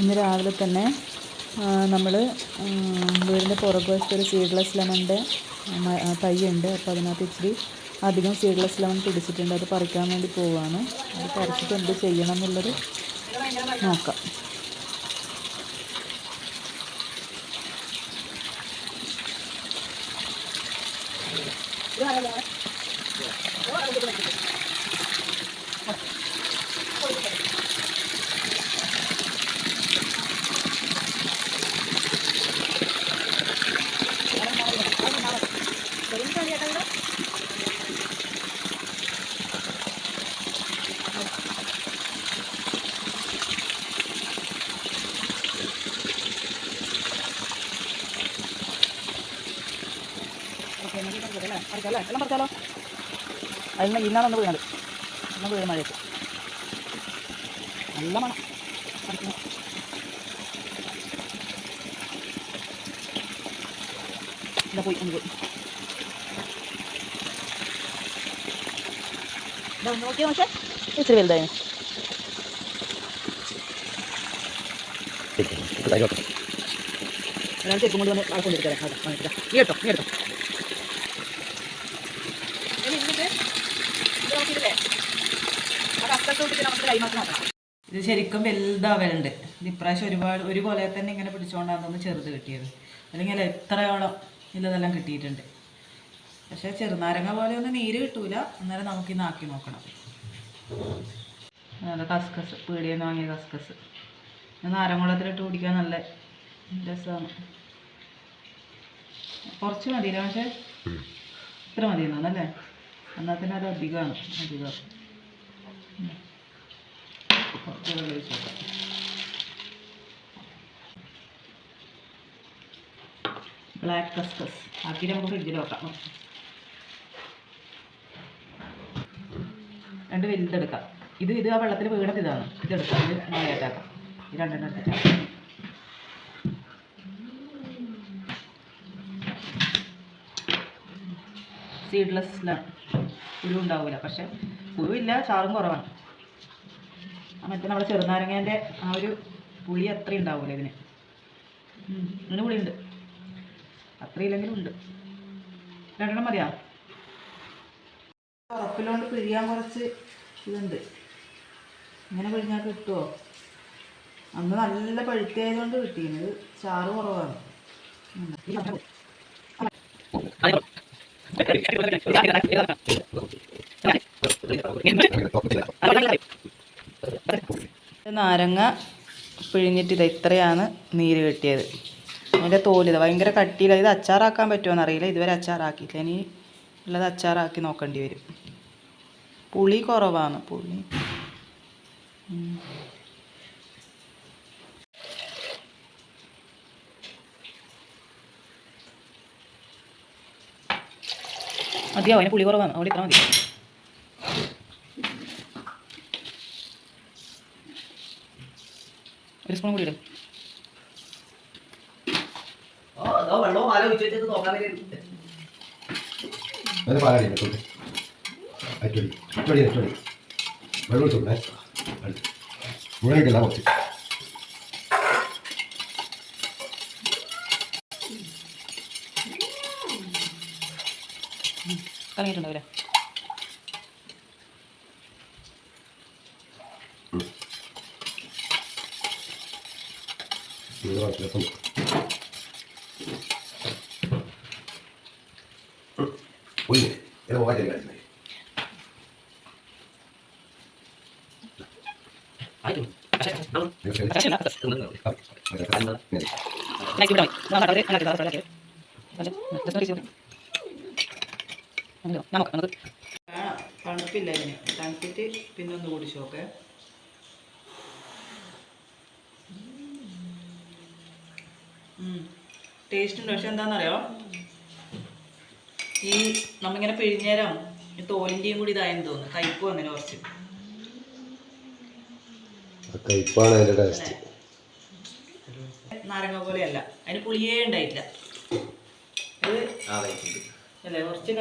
ഇന്ന് രാവിലെ തന്നെ നമ്മൾ വീടിന്റെ പുറകുവശത്ത് ഒരു സീഡ്ലെസ് ലെമണിന്റെ തൈയുണ്ട്. അപ്പോൾ അതിനകത്ത് ഇച്ചിരി അധികം സീഡ്ലെസ് ലെമൺ പിടിച്ചിട്ടുണ്ട്. അത് പറിക്കാൻ വേണ്ടി പോവുകയാണ് അത് പറിച്ചിട്ട് എന്ത് ചെയ്യണം എന്നുള്ളത് നോക്കാം. എല്ലാം പറിച്ചാലോ? അതിന് ഇന്നാണ് ഒന്ന് വീണത്. ഒന്ന് വീണ് മഴയത്ത്. നല്ല മണം. പറിക്കണം. ഇതാ പോയി ഒന്ന് പോയി. ഇതാ ഒന്ന് നോക്കിയാ പക്ഷേ ഇച്ചിരി വലുതായി. ഒരാൾ ചെക്കും കൊണ്ട് വന്ന് ആൾക്കൊണ്ടിരിക്കാം ഇത് ശരിക്കും വലുതാവലുണ്ട് ഇത് ഇപ്രാവശ്യം ഒരുപാട് ഒരു തന്നെ ഇങ്ങനെ പിടിച്ചുകൊണ്ടാണെന്ന് ചെറുത് കിട്ടിയത്. അല്ലെങ്കിൽ എത്രയോളം ഇല്ലതെല്ലാം കിട്ടിയിട്ടുണ്ട്. പക്ഷേ ചെറുനാരങ്ങ പോലെ ഒന്നും നീര് കിട്ടൂല. അന്നേരം നമുക്ക് ഇന്ന് ആക്കി നോക്കണം. നല്ല കസ്കസ് പീടിയിൽ നിന്ന് വാങ്ങിയ കസ്കസ്. നാരങ്ങുളത്തിലിട്ട് കുടിക്കാൻ നല്ല രസമാണ് കുറച്ച് മതിയില്ല? പക്ഷേ ഇത്ര മതി തോന്നല്ലേ എന്നാൽ തന്നെ അത് അധികമാണ്. അധികം. ബ്ലാക്ക് കസ്കസ് ആക്കി നമുക്ക് ഫ്രിഡ്ജിൽ വെക്കാം. രണ്ട് വലുതെടുക്കാം ഇത് ഇത് ആ വെള്ളത്തിൽ വീണത് ഇതാണ്. ഇതെടുക്കാം ഇത് നായാട്ടാക്കാം ഈ രണ്ടെണ്ണം എടുത്തിട്ട് സീഡ്ലെസ്സിലാണ് ഉരുണ്ടാവില്ല പക്ഷെ പുഴുവില്ല ചാറും കുറവാണ്. മറ്റേ നമ്മുടെ ചെറുനാരങ്ങേന്റെ ആ ഒരു പുളി അത്ര ഉണ്ടാവില്ല ഇതിന്. പുളി ഇതിന് പുളിയുണ്ട്. അത്രയില്ലെങ്കിലും ഉണ്ട്. രണ്ടെണ്ണം മതിയാ? ഉറപ്പിലോണ്ട് പിഴിയാൻ കുറച്ച് ഇതുണ്ട്. ഇങ്ങനെ പിഴിഞ്ഞാൽ കിട്ടുമോ അന്ന് നല്ല പഴുത്തായതുകൊണ്ട് കിട്ടിയത് ചാറ് കുറവാണ്. നാരങ്ങ പിഴിഞ്ഞിട്ട് ഇത് ഇത്രയാണ് നീര് കെട്ടിയത്. അതിന്റെ തോലിത് ഭയങ്കര കട്ടിയില്ല ഇത് അച്ചാറാക്കാൻ പറ്റുമോ അറിയില്ല. ഇതുവരെ അച്ചാറാക്കിയില്ല ഇനി ഉള്ളത് അച്ചാറാക്കി നോക്കേണ്ടി വരും. പുളി കുറവാണ്. പുളി. മതിയാവും. അതിന് പുളി കുറവാണ്. അവിടെ ഇത്ര മതി. ഒരു സ്പൂൺ കൂടി ഇടും. അത് പാലാടി ഇട്ടോട്ടെ അറ്റടി അറ്റടി അറ്റടി വെള്ളം ഒഴിച്ചോട്ടെ മുഴുവനായിട്ടില്ല കുറച്ച് കറങ്ങിയിട്ടുണ്ടാവില്ല? ഇത് രസം ഒയ്യേ ഇത് പോകാൻ കഴിയില്ല തണുപ്പില്ല ഇതിന് തണുപ്പിട്ട് പിന്നെ ഒന്ന് കുടിച്ചു ടേസ്റ്റ് ഉണ്ട്. പക്ഷെ എന്താണെന്നറിയോ? ഈ നമ്മിങ്ങനെ പിഴിഞ്ഞേരം ഈ തോലിന്റെയും കൂടി ഇതായെന്ന് തോന്നുന്നു. കയ്പ് അങ്ങനെ കുറച്ച്. കയ്പാണ് ടേസ്റ്റ് നാരങ്ങ പോലെയല്ല. അതിന് പുളിയേ ഉണ്ടായിട്ടില്ല. അല്ലേ? കുറച്ച്